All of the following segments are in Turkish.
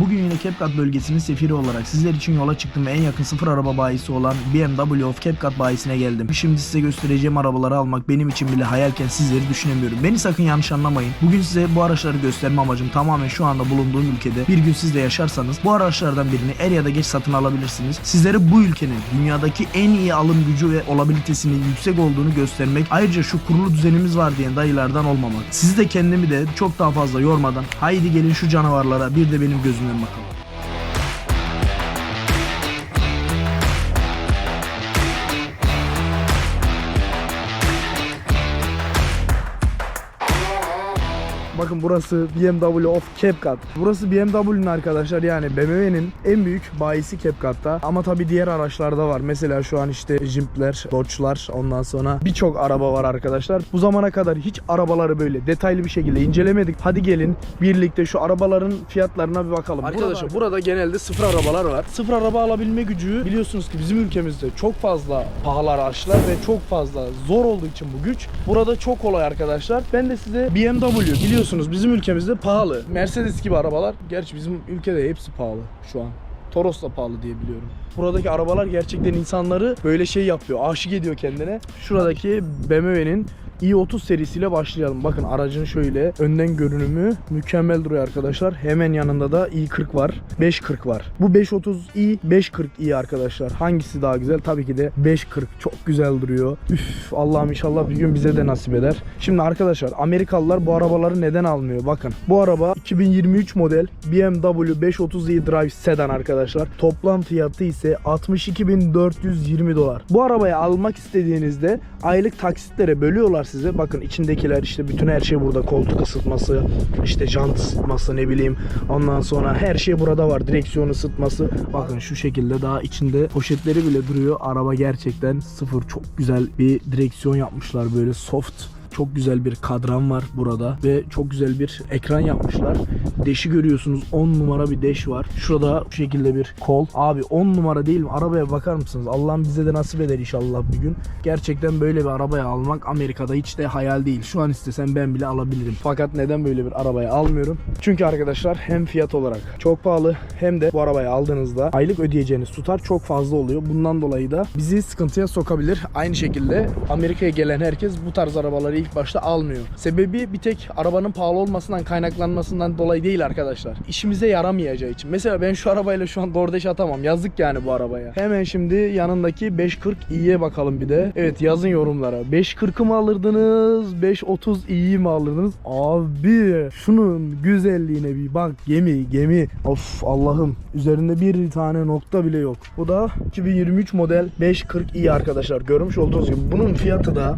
Bugün yine CapCut bölgesinin sefiri olarak sizler için yola çıktım ve en yakın sıfır araba bayisi olan BMW of CapCut bayisine geldim. Şimdi size göstereceğim arabaları almak benim için bile hayalken sizleri düşünemiyorum. Beni sakın yanlış anlamayın. Bugün size bu araçları gösterme amacım tamamen şu anda bulunduğum ülkede bir gün siz de yaşarsanız bu araçlardan birini er ya da geç satın alabilirsiniz. Sizlere bu ülkenin dünyadaki en iyi alım gücü ve olabilitesinin yüksek olduğunu göstermek ayrıca şu kurulu düzenimiz var diyen dayılardan olmamak. Sizi de kendimi de çok daha fazla yormadan haydi gelin şu canavarlara bir de benim gözümden bakalım. Bakın burası BMW of CapCut. Burası BMW'nin arkadaşlar yani BMW'nin en büyük bayisi CapCut'ta. Ama tabii diğer araçlarda var. Mesela şu an işte Jeep'ler, Dodge'lar ondan sonra birçok araba var arkadaşlar. Bu zamana kadar hiç arabaları böyle detaylı bir şekilde incelemedik. Hadi gelin birlikte şu arabaların fiyatlarına bir bakalım. Arkadaşlar burada, genelde sıfır arabalar var. Sıfır araba alabilme gücü biliyorsunuz ki bizim ülkemizde çok fazla pahalı araçlar ve çok fazla zor olduğu için bu güç. Burada çok kolay arkadaşlar. Ben de size BMW biliyorsunuz bizim ülkemizde pahalı. Mercedes gibi arabalar gerçi bizim ülkede hepsi pahalı şu an. Toros da pahalı diye biliyorum. Buradaki arabalar gerçekten insanları böyle şey yapıyor. Aşık ediyor kendine. Şuradaki BMW'nin i30 serisiyle başlayalım. Bakın aracın şöyle önden görünümü mükemmel duruyor arkadaşlar. Hemen yanında da i40 var. 540 var. Bu 530i, 540i arkadaşlar. Hangisi daha güzel? Tabii ki de 540 çok güzel duruyor. Üf Allah'ım inşallah bir gün bize de nasip eder. Şimdi arkadaşlar Amerikalılar bu arabaları neden almıyor? Bakın bu araba 2023 model BMW 530i Drive Sedan arkadaşlar. Toplam fiyatı ise 62.420 dolar. Bu arabayı almak istediğinizde aylık taksitlere bölüyorlar size. Bakın içindekiler işte bütün her şey burada. Koltuk ısıtması, işte jant ısıtması ne bileyim. Ondan sonra her şey burada var. Direksiyon ısıtması. Bakın şu şekilde daha içinde poşetleri bile duruyor. Araba gerçekten sıfır. Çok güzel bir direksiyon yapmışlar böyle soft. Çok güzel bir kadran var burada ve çok güzel bir ekran yapmışlar. Deşi görüyorsunuz 10 numara bir deş var. Şurada bu şekilde bir kol. Abi 10 numara değil mi? Arabaya bakar mısınız? Allah'ım bize de nasip eder inşallah bir gün. Gerçekten böyle bir arabaya almak Amerika'da hiç de hayal değil. Şu an istesem ben bile alabilirim. Fakat neden böyle bir arabaya almıyorum? Çünkü arkadaşlar hem fiyat olarak çok pahalı hem de bu arabayı aldığınızda aylık ödeyeceğiniz tutar çok fazla oluyor. Bundan dolayı da bizi sıkıntıya sokabilir. Aynı şekilde Amerika'ya gelen herkes bu tarz arabaları ilk başta almıyor. Sebebi bir tek arabanın pahalı olmasından kaynaklanmasından dolayı değil arkadaşlar. İşimize yaramayacağı için. Mesela ben şu arabayla şu an DoorDash atamam. Yazık yani bu arabaya. Hemen şimdi yanındaki 540 i'ye bakalım bir de. Evet yazın yorumlara. 540'ı mı alırdınız? 530 i'yi mi alırdınız? Abi şunun güzelliğine bir bak. Gemi gemi. Of Allah'ım. Üzerinde bir tane nokta bile yok. Bu da 2023 model 540 i arkadaşlar. Görmüş olduğunuz gibi bunun fiyatı da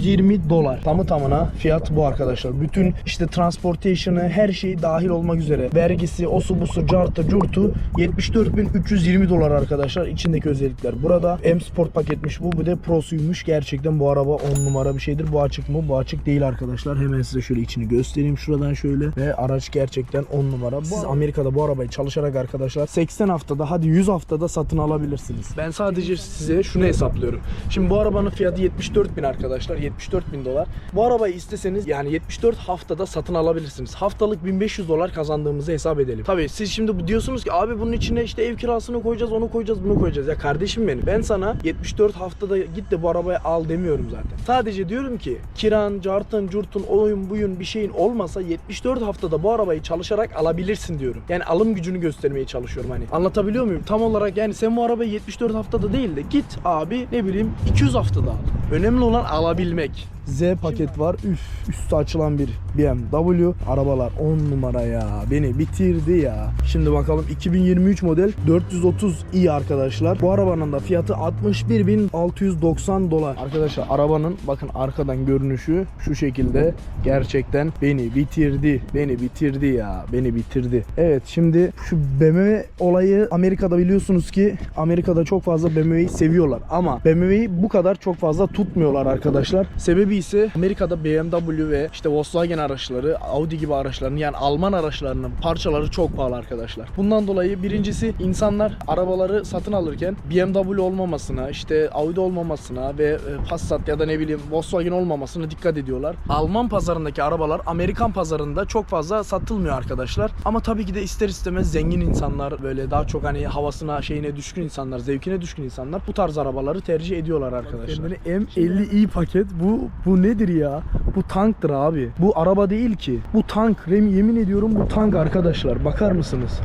74.320 dolar. Tamı tamına fiyat bu arkadaşlar. Bütün işte transportation'ı her şey dahil olmak üzere. Vergisi, osu busu, cartı, curtu 74.320 dolar arkadaşlar. İçindeki özellikler burada. M Sport paketmiş bu. Bu de Pro'suymuş. Gerçekten bu araba 10 numara bir şeydir. Bu açık mı? Bu açık değil arkadaşlar. Hemen size şöyle içini göstereyim şuradan şöyle. Ve araç gerçekten 10 numara. Siz Amerika'da bu arabayı çalışarak arkadaşlar 80 haftada hadi 100 haftada satın alabilirsiniz. Ben sadece size şunu hesaplıyorum. Şimdi bu arabanın fiyatı 74 bin arkadaşlar. 74 bin dolar. Bu arabayı isteseniz yani 74 haftada satın alabilirsiniz. Haftalık 1500 dolar kazandığımızı hesap edelim. Tabii siz şimdi bu diyorsunuz ki abi bunun içine işte ev kirasını koyacağız, onu koyacağız, bunu koyacağız. Ya kardeşim benim. Ben sana 74 haftada git de bu arabayı al demiyorum zaten. Sadece diyorum ki kiran, cartın, curtun, oyun, buyun bir şeyin olmasa 74 haftada bu arabayı çalışarak alabilirsin diyorum. Yani alım gücünü göstermeye çalışıyorum hani. Anlatabiliyor muyum? Tam olarak yani sen bu arabayı 74 haftada değil de git abi ne bileyim 200 haftada al. Önemli olan alabilmek. mec. Z paket var. Üf, üstü açılan bir BMW. Arabalar 10 numara ya. Beni bitirdi ya. Şimdi bakalım 2023 model 430i arkadaşlar. Bu arabanın da fiyatı 61.690 dolar. Arkadaşlar arabanın bakın arkadan görünüşü şu şekilde. Gerçekten beni bitirdi. Beni bitirdi ya. Beni bitirdi. Evet şimdi şu BMW olayı Amerika'da biliyorsunuz ki Amerika'da çok fazla BMW'yi seviyorlar ama BMW'yi bu kadar çok fazla tutmuyorlar arkadaşlar. Sebebi ise Amerika'da BMW ve işte Volkswagen araçları, Audi gibi araçların yani Alman araçlarının parçaları çok pahalı arkadaşlar. Bundan dolayı birincisi insanlar arabaları satın alırken BMW olmamasına, işte Audi olmamasına ve e, Passat ya da ne bileyim Volkswagen olmamasına dikkat ediyorlar. Alman pazarındaki arabalar Amerikan pazarında çok fazla satılmıyor arkadaşlar. Ama tabii ki de ister istemez zengin insanlar böyle daha çok hani havasına şeyine düşkün insanlar, zevkine düşkün insanlar bu tarz arabaları tercih ediyorlar arkadaşlar. M50i paket bu bu nedir ya? Bu tanktır abi. Bu araba değil ki. Bu tank. Yemin ediyorum bu tank arkadaşlar. Bakar mısınız?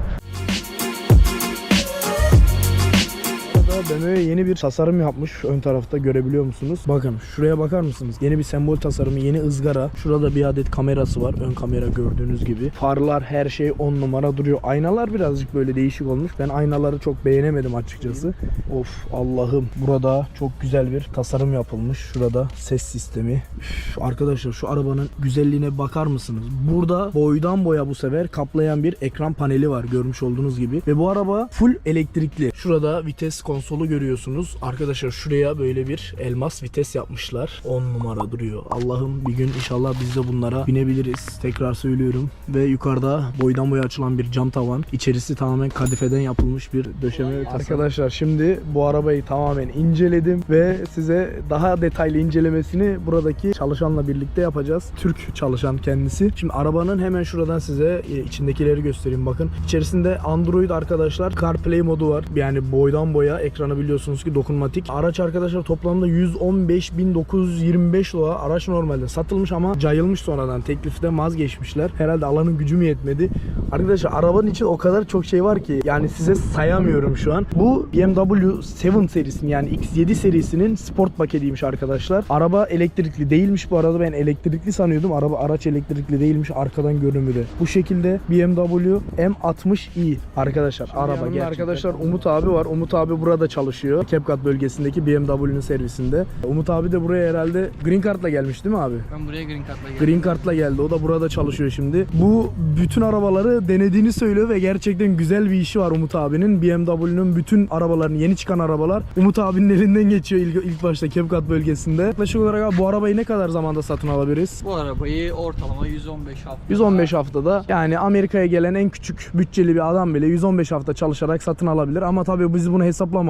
BMW yeni bir tasarım yapmış ön tarafta görebiliyor musunuz? Bakın şuraya bakar mısınız? Yeni bir sembol tasarımı, yeni ızgara. Şurada bir adet kamerası var. Ön kamera gördüğünüz gibi. Farlar her şey 10 numara duruyor. Aynalar birazcık böyle değişik olmuş. Ben aynaları çok beğenemedim açıkçası. Of Allah'ım. Burada çok güzel bir tasarım yapılmış. Şurada ses sistemi. Üf, arkadaşlar şu arabanın güzelliğine bakar mısınız? Burada boydan boya bu sefer kaplayan bir ekran paneli var görmüş olduğunuz gibi. Ve bu araba full elektrikli. Şurada vites konsolu görüyorsunuz. Arkadaşlar şuraya böyle bir elmas vites yapmışlar. 10 numara duruyor. Allah'ım bir gün inşallah biz de bunlara binebiliriz. Tekrar söylüyorum. Ve yukarıda boydan boya açılan bir cam tavan. İçerisi tamamen kadifeden yapılmış bir döşeme. Arkadaşlar şimdi bu arabayı tamamen inceledim ve size daha detaylı incelemesini buradaki çalışanla birlikte yapacağız. Türk çalışan kendisi. Şimdi arabanın hemen şuradan size e, içindekileri göstereyim bakın. İçerisinde Android arkadaşlar CarPlay modu var. Yani boydan boya ekranı biliyorsunuz ki dokunmatik. Araç arkadaşlar toplamda 115.925 dolar. Araç normalde satılmış ama cayılmış sonradan. Teklifte vazgeçmişler. Herhalde alanın gücü mü yetmedi? Arkadaşlar arabanın için o kadar çok şey var ki yani size sayamıyorum şu an. Bu BMW 7 serisinin yani X7 serisinin sport paketiymiş arkadaşlar. Araba elektrikli değilmiş bu arada ben elektrikli sanıyordum. Araba araç elektrikli değilmiş arkadan görünümü de. Bu şekilde BMW M60i arkadaşlar araba gerçekten. Arkadaşlar Umut abi var. Umut abi burada çalışıyor. CapCut bölgesindeki BMW'nin servisinde. Umut abi de buraya herhalde Green Card'la gelmiş değil mi abi? Ben buraya Green Card'la geldim. Green Card'la geldi. O da burada çalışıyor şimdi. Bu bütün arabaları denediğini söylüyor ve gerçekten güzel bir işi var Umut abinin. BMW'nün bütün arabalarını, yeni çıkan arabalar Umut abinin elinden geçiyor ilk, ilk başta CapCut bölgesinde. Yaklaşık olarak abi bu arabayı ne kadar zamanda satın alabiliriz? Bu arabayı ortalama 115 hafta. 115 haftada yani Amerika'ya gelen en küçük bütçeli bir adam bile 115 hafta çalışarak satın alabilir. Ama tabii biz bunu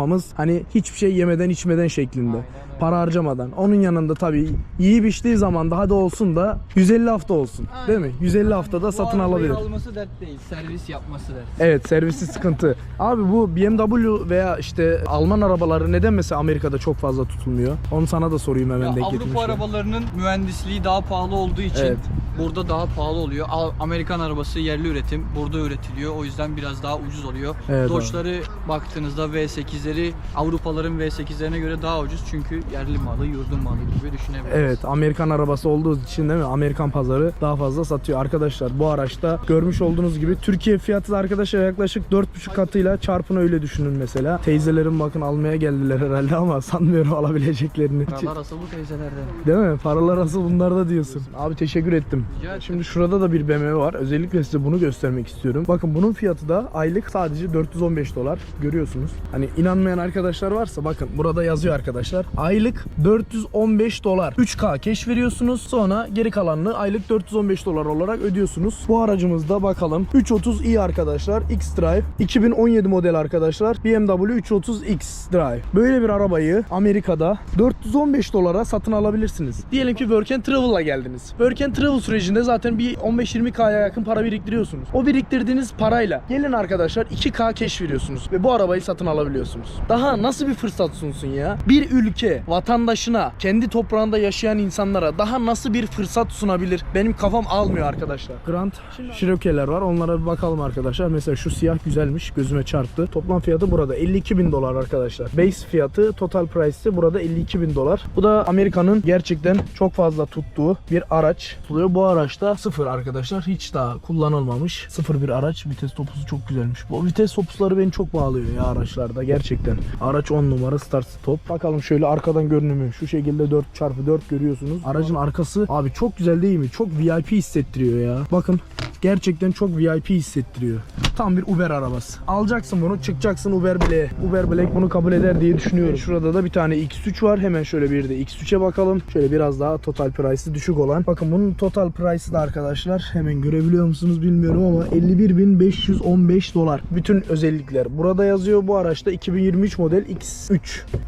hesaplamamız hani hiçbir şey yemeden içmeden şeklinde. Aynen. Para harcamadan. Onun yanında tabii iyi biçtiği zaman da hadi olsun da 150 hafta olsun. Değil mi? 150 haftada satın bu arabayı alabilir. alması dert değil. Servis yapması dert. Evet servisi sıkıntı. Abi bu BMW veya işte Alman arabaları neden mesela Amerika'da çok fazla tutulmuyor? Onu sana da sorayım hemen Ya denk Avrupa getirmişken. arabalarının mühendisliği daha pahalı olduğu için Evet. burada daha pahalı oluyor. Amerikan arabası yerli üretim. Burada üretiliyor. O yüzden biraz daha ucuz oluyor. Evet. Dodge'ları baktığınızda V8'leri Avrupaların V8'lerine göre daha ucuz. Çünkü yerli malı, yurdun malı gibi düşünebiliriz. Evet Amerikan arabası olduğu için değil mi? Amerikan pazarı daha fazla satıyor. Arkadaşlar bu araçta görmüş olduğunuz gibi Türkiye fiyatı da arkadaşlar yaklaşık 4,5 katıyla çarpını öyle düşünün mesela. Teyzelerim bakın almaya geldiler herhalde ama sanmıyorum alabileceklerini. Paralar asıl bu teyzelerden. Değil mi? Paralar asıl bunlarda diyorsun. Abi teşekkür ettim. Şimdi şurada da bir BMW var. Özellikle size bunu göstermek istiyorum. Bakın bunun fiyatı da aylık sadece 415 dolar. Görüyorsunuz. Hani inanmayan arkadaşlar varsa bakın burada yazıyor arkadaşlar. Aylık 415 dolar. 3K keş veriyorsunuz. Sonra geri kalanını aylık 415 dolar olarak ödüyorsunuz. Bu aracımızda bakalım. 330i arkadaşlar. X-Drive. 2017 model arkadaşlar. BMW 330X Drive. Böyle bir arabayı Amerika'da 415 dolara satın alabilirsiniz. Diyelim ki Work Travel'la geldiniz. Work Travel sürecinde zaten bir 15-20K'ya yakın para biriktiriyorsunuz. O biriktirdiğiniz parayla gelin arkadaşlar 2K keş veriyorsunuz ve bu arabayı satın alabiliyorsunuz. Daha nasıl bir fırsat sunsun ya? Bir ülke vatandaşına, kendi toprağında yaşayan insanlara daha nasıl bir fırsat sunabilir? Benim kafam almıyor arkadaşlar. Grand Cherokee'ler var. Onlara bir bakalım arkadaşlar. Mesela şu siyah güzelmiş. Gözüme çarptı. Toplam fiyatı burada 52 bin dolar arkadaşlar. Base fiyatı total price'ı burada 52 bin dolar. Bu da Amerika'nın gerçekten çok fazla tuttuğu bir araç. Tutuluyor. Bu araçta sıfır arkadaşlar. Hiç daha kullanılmamış. Sıfır bir araç. Vites topuzu çok güzelmiş. Bu vites topuzları beni çok bağlıyor ya araçlarda gerçekten. Araç 10 numara start stop. Bakalım şöyle arkadan görünümü. Şu şekilde 4x4 görüyorsunuz. Aracın arkası abi çok güzel değil mi? Çok VIP hissettiriyor ya. Bakın gerçekten çok VIP hissettiriyor. Tam bir Uber arabası. Alacaksın bunu çıkacaksın Uber Black'e. Uber Black bunu kabul eder diye düşünüyorum. Şurada da bir tane X3 var. Hemen şöyle bir de X3'e bakalım. Şöyle biraz daha total price'ı düşük olan. Bakın bunun total price'ı da arkadaşlar hemen görebiliyor musunuz bilmiyorum ama 51.515 dolar. Bütün özellikler burada yazıyor. Bu araçta 2023 model X3.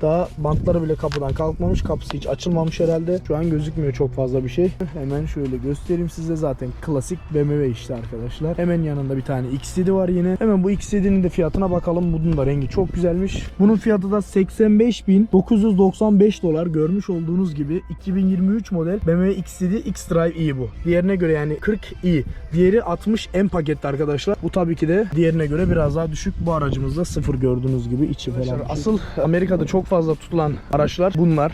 Daha bantları bile kapıdan kalkmamış. Kapısı hiç açılmamış herhalde. Şu an gözükmüyor çok fazla bir şey. Hemen şöyle göstereyim size zaten klasik BMW işte arkadaşlar. Hemen yanında bir tane X7 var yine. Hemen bu X7'nin de fiyatına bakalım. Bunun da rengi çok güzelmiş. Bunun fiyatı da 85.995 dolar. Görmüş olduğunuz gibi 2023 model BMW X7 X-Drive i bu. Diğerine göre yani 40 i. Diğeri 60 M pakette arkadaşlar. Bu tabii ki de diğerine göre biraz daha düşük. Bu aracımızda sıfır gördüğünüz gibi içi falan. Asıl Amerika'da çok fazla tutulan araçlar bunlar.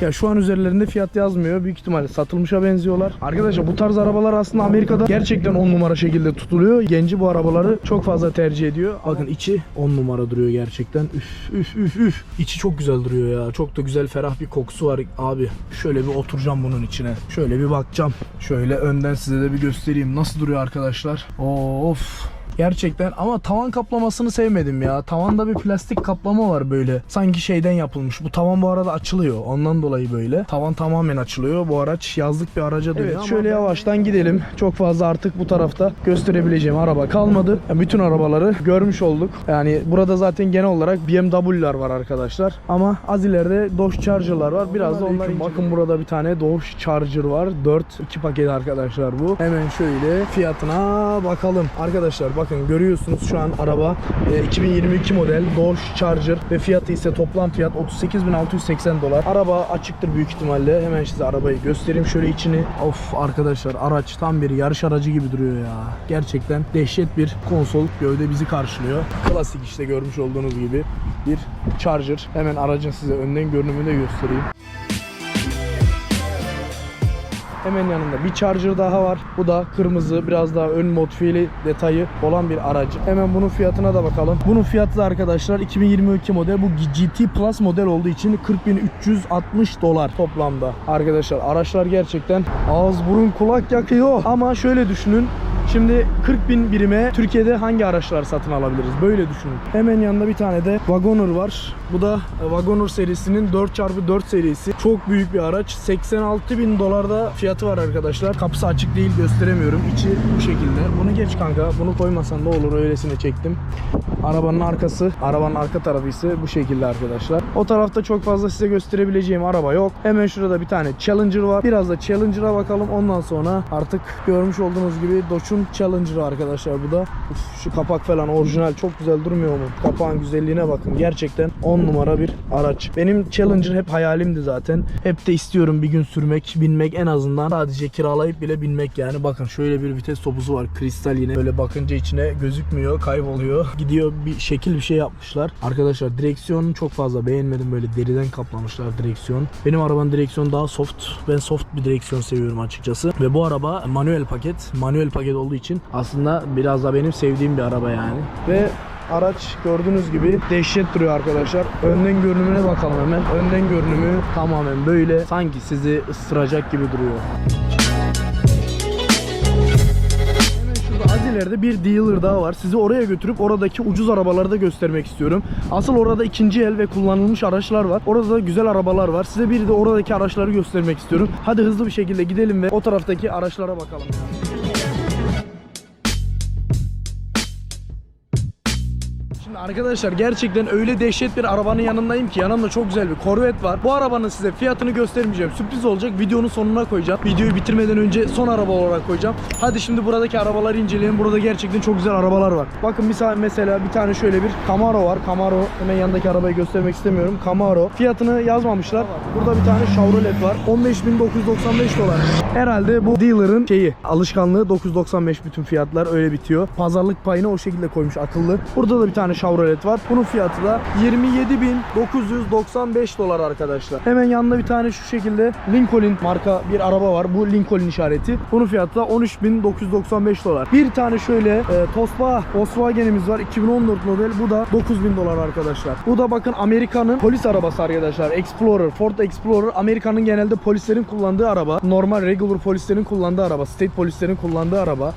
Ya şu an üzerlerinde fiyat yazmıyor. Büyük ihtimalle satılmışa benziyorlar. Arkadaşlar bu tarz arabalar aslında Amerika'da gerçekten 10 numara şekilde tutuluyor. Genci bu arabaları çok fazla tercih ediyor. Bakın içi 10 numara duruyor gerçekten. Üf üf üf üf. İçi çok güzel duruyor ya. Çok da güzel ferah bir kokusu var abi. Şöyle bir oturacağım bunun içine. Şöyle bir bakacağım. Şöyle önden size de bir göstereyim. Nasıl duruyor arkadaşlar? Of. Gerçekten ama tavan kaplamasını sevmedim ya. Tavanda bir plastik kaplama var böyle. Sanki şeyden yapılmış. Bu tavan bu arada açılıyor. Ondan dolayı böyle. Tavan tamamen açılıyor. Bu araç yazlık bir araca dönüyor. Evet şöyle yavaştan gidelim. Çok fazla artık bu tarafta gösterebileceğim araba kalmadı. Yani bütün arabaları görmüş olduk. Yani burada zaten genel olarak BMW'lar var arkadaşlar. Ama az ileride Dodge Charger'lar var. Biraz da onlar Bakın burada bir tane Dodge Charger var. 4 2 paket arkadaşlar bu. Hemen şöyle fiyatına bakalım. Arkadaşlar bakın görüyorsunuz şu an araba e, 2022 model Dodge Charger ve fiyatı ise toplam fiyat 38.680 dolar. Araba açıktır büyük ihtimalle. Hemen size arabayı göstereyim şöyle içini. Of arkadaşlar araç tam bir yarış aracı gibi duruyor ya. Gerçekten dehşet bir konsol gövde bizi karşılıyor. Klasik işte görmüş olduğunuz gibi bir Charger. Hemen aracın size önden görünümünü de göstereyim. Hemen yanında bir Charger daha var. Bu da kırmızı biraz daha ön modifiyeli detayı olan bir aracı. Hemen bunun fiyatına da bakalım. Bunun fiyatı da arkadaşlar 2022 model. Bu GT Plus model olduğu için 40.360 dolar toplamda. Arkadaşlar araçlar gerçekten ağız burun kulak yakıyor. Ama şöyle düşünün. Şimdi 40 bin birime Türkiye'de hangi araçlar satın alabiliriz? Böyle düşünün. Hemen yanında bir tane de Wagoner var. Bu da e, Wagoner serisinin 4x4 serisi. Çok büyük bir araç. 86 bin dolarda fiyatı var arkadaşlar. Kapısı açık değil gösteremiyorum. İçi bu şekilde. Bunu geç kanka. Bunu koymasan da olur. Öylesine çektim. Arabanın arkası, arabanın arka tarafı ise bu şekilde arkadaşlar. O tarafta çok fazla size gösterebileceğim araba yok. Hemen şurada bir tane Challenger var. Biraz da Challenger'a bakalım. Ondan sonra artık görmüş olduğunuz gibi Dodge'un Challenger'ı arkadaşlar bu da. Uf, şu kapak falan orijinal çok güzel durmuyor mu? Kapağın güzelliğine bakın. Gerçekten 10 numara bir araç. Benim Challenger hep hayalimdi zaten. Hep de istiyorum bir gün sürmek, binmek en azından. Sadece kiralayıp bile binmek yani. Bakın şöyle bir vites topuzu var. Kristal yine. Böyle bakınca içine gözükmüyor, kayboluyor. Gidiyor bir şekil bir şey yapmışlar. Arkadaşlar direksiyonu çok fazla beğenmedim. Böyle deriden kaplamışlar direksiyon. Benim arabanın direksiyonu daha soft. Ben soft bir direksiyon seviyorum açıkçası. Ve bu araba manuel paket. Manuel paket olduğu için aslında biraz da benim sevdiğim bir araba yani. Ve Araç gördüğünüz gibi dehşet duruyor arkadaşlar. Önden görünümüne bakalım hemen. Önden görünümü tamamen böyle sanki sizi ısıracak gibi duruyor. İleride bir dealer daha var. Sizi oraya götürüp oradaki ucuz arabaları da göstermek istiyorum. Asıl orada ikinci el ve kullanılmış araçlar var. Orada da güzel arabalar var. Size bir de oradaki araçları göstermek istiyorum. Hadi hızlı bir şekilde gidelim ve o taraftaki araçlara bakalım. Şimdi arkadaşlar gerçekten öyle dehşet bir arabanın yanındayım ki yanımda çok güzel bir Corvette var. Bu arabanın size fiyatını göstermeyeceğim. Sürpriz olacak. Videonun sonuna koyacağım. Videoyu bitirmeden önce son araba olarak koyacağım. Hadi şimdi buradaki arabaları inceleyelim. Burada gerçekten çok güzel arabalar var. Bakın misal mesela bir tane şöyle bir Camaro var. Camaro hemen yanındaki arabayı göstermek istemiyorum. Camaro. Fiyatını yazmamışlar. Burada bir tane Chevrolet var. 15.995 dolar. Herhalde bu dealer'ın şeyi alışkanlığı 995 bütün fiyatlar öyle bitiyor. Pazarlık payını o şekilde koymuş akıllı. Burada da bir tane Chevrolet var. Bunun fiyatı da 27.995 dolar arkadaşlar. Hemen yanında bir tane şu şekilde Lincoln marka bir araba var. Bu Lincoln işareti. Bunun fiyatı da 13.995 dolar. Bir tane şöyle e, Tospa Volkswagen'imiz var. 2014 model. Bu da 9.000 dolar arkadaşlar. Bu da bakın Amerika'nın polis arabası arkadaşlar. Explorer, Ford Explorer. Amerika'nın genelde polislerin kullandığı araba. Normal regular polislerin kullandığı araba. State polislerin kullandığı araba.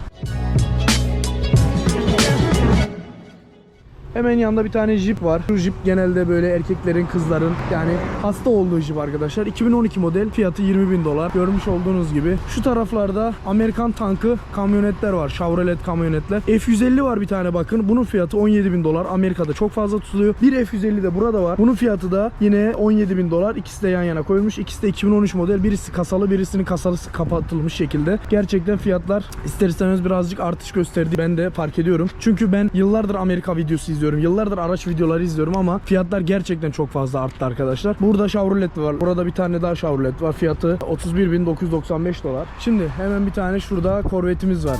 Hemen yanında bir tane Jeep var. Şu Jeep genelde böyle erkeklerin, kızların yani hasta olduğu Jeep arkadaşlar. 2012 model fiyatı 20 bin dolar. Görmüş olduğunuz gibi. Şu taraflarda Amerikan tankı kamyonetler var. Chevrolet kamyonetler. F-150 var bir tane bakın. Bunun fiyatı 17 bin dolar. Amerika'da çok fazla tutuluyor. Bir F-150 de burada var. Bunun fiyatı da yine 17 bin dolar. İkisi de yan yana koyulmuş. İkisi de 2013 model. Birisi kasalı birisinin kasalısı kapatılmış şekilde. Gerçekten fiyatlar ister istemez birazcık artış gösterdi. Ben de fark ediyorum. Çünkü ben yıllardır Amerika videosu izliyorum. Yıllardır araç videoları izliyorum ama fiyatlar gerçekten çok fazla arttı arkadaşlar. Burada Chevrolet var. Burada bir tane daha Chevrolet var. Fiyatı 31.995 dolar. Şimdi hemen bir tane şurada Corvette'imiz var.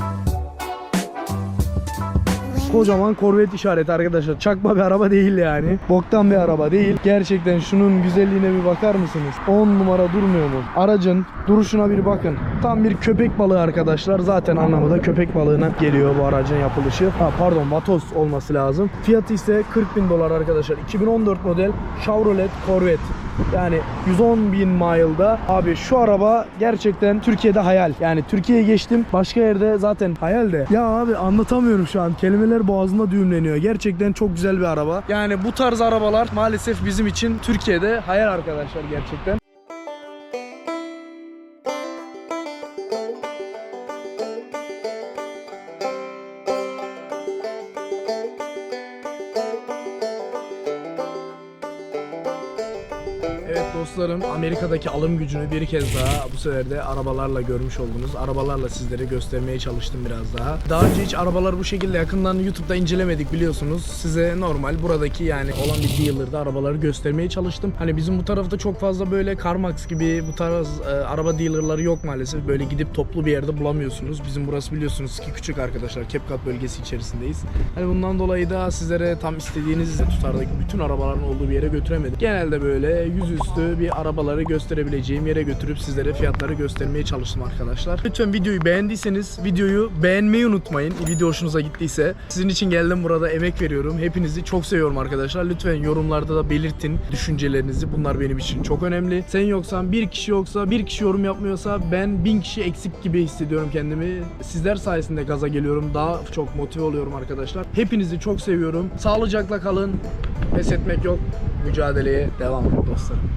Kocaman Corvette işareti arkadaşlar. Çakma bir araba değil yani. Boktan bir araba değil. Gerçekten şunun güzelliğine bir bakar mısınız? 10 numara durmuyor mu? Aracın duruşuna bir bakın. Tam bir köpek balığı arkadaşlar. Zaten anlamı da köpek balığına geliyor bu aracın yapılışı. Ha pardon Vatos olması lazım. Fiyatı ise 40 bin dolar arkadaşlar. 2014 model Chevrolet Corvette. Yani 110 bin mile'da abi şu araba gerçekten Türkiye'de hayal. Yani Türkiye'ye geçtim. Başka yerde zaten hayal de. Ya abi anlatamıyorum şu an. Kelimeler boğazımda düğümleniyor. Gerçekten çok güzel bir araba. Yani bu tarz arabalar maalesef bizim için Türkiye'de hayal arkadaşlar gerçekten. Evet dostlarım Amerika'daki alım gücünü bir kez daha bu sefer de arabalarla görmüş oldunuz. Arabalarla sizlere göstermeye çalıştım biraz daha. Daha önce hiç arabalar bu şekilde yakından YouTube'da incelemedik biliyorsunuz. Size normal buradaki yani olan bir dealer'da arabaları göstermeye çalıştım. Hani bizim bu tarafta çok fazla böyle CarMax gibi bu tarz e, araba dealer'ları yok maalesef. Böyle gidip toplu bir yerde bulamıyorsunuz. Bizim burası biliyorsunuz ki küçük arkadaşlar. CapCut bölgesi içerisindeyiz. Hani bundan dolayı da sizlere tam istediğiniz tutardaki bütün arabaların olduğu bir yere götüremedim. Genelde böyle yüzüstü bir arabaları gösterebileceğim yere götürüp sizlere fiyatları göstermeye çalıştım arkadaşlar. Lütfen videoyu beğendiyseniz videoyu beğenmeyi unutmayın. Video hoşunuza gittiyse. Sizin için geldim burada emek veriyorum. Hepinizi çok seviyorum arkadaşlar. Lütfen yorumlarda da belirtin düşüncelerinizi. Bunlar benim için çok önemli. Sen yoksan, bir kişi yoksa, bir kişi yorum yapmıyorsa ben bin kişi eksik gibi hissediyorum kendimi. Sizler sayesinde gaza geliyorum. Daha çok motive oluyorum arkadaşlar. Hepinizi çok seviyorum. Sağlıcakla kalın. Pes etmek yok. Mücadeleye devam dostlarım.